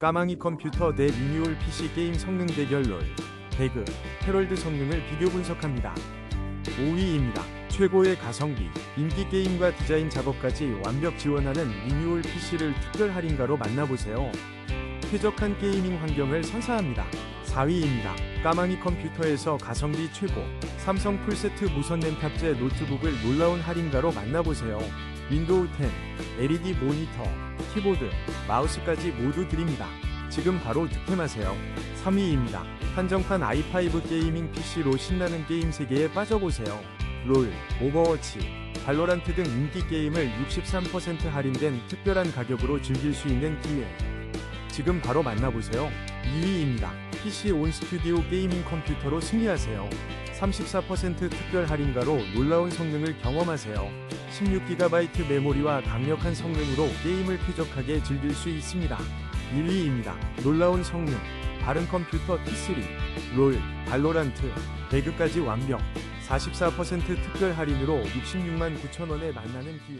까망이 컴퓨터 내 리뉴얼 PC 게임 성능 대결 롤, 배그, 헤럴드 성능을 비교 분석합니다. 5위입니다. 최고의 가성비, 인기 게임과 디자인 작업까지 완벽 지원하는 리뉴얼 PC를 특별 할인가로 만나보세요. 쾌적한 게이밍 환경을 선사합니다. 4위입니다. 까망이 컴퓨터에서 가성비 최고, 삼성 풀세트 무선 램 탑재 노트북을 놀라운 할인가로 만나보세요. 윈도우 10, LED 모니터, 키보드, 마우스까지 모두 드립니다. 지금 바로 득템하세요. 3위입니다. 한정판 i5 게이밍 PC로 신나는 게임 세계에 빠져보세요. 롤, 오버워치, 발로란트 등 인기 게임을 63% 할인된 특별한 가격으로 즐길 수 있는 기회. 지금 바로 만나보세요. 2위입니다. PC 온 스튜디오 게이밍 컴퓨터로 승리하세요. 34% 특별 할인가로 놀라운 성능을 경험하세요. 16GB 메모리와 강력한 성능으로 게임을 쾌적하게 즐길 수 있습니다. 1위입니다. 놀라운 성능, 바른 컴퓨터 T3, 롤, 발로란트, 배그까지 완벽, 44% 특별 할인으로 66만 9천원에 만나는 기회.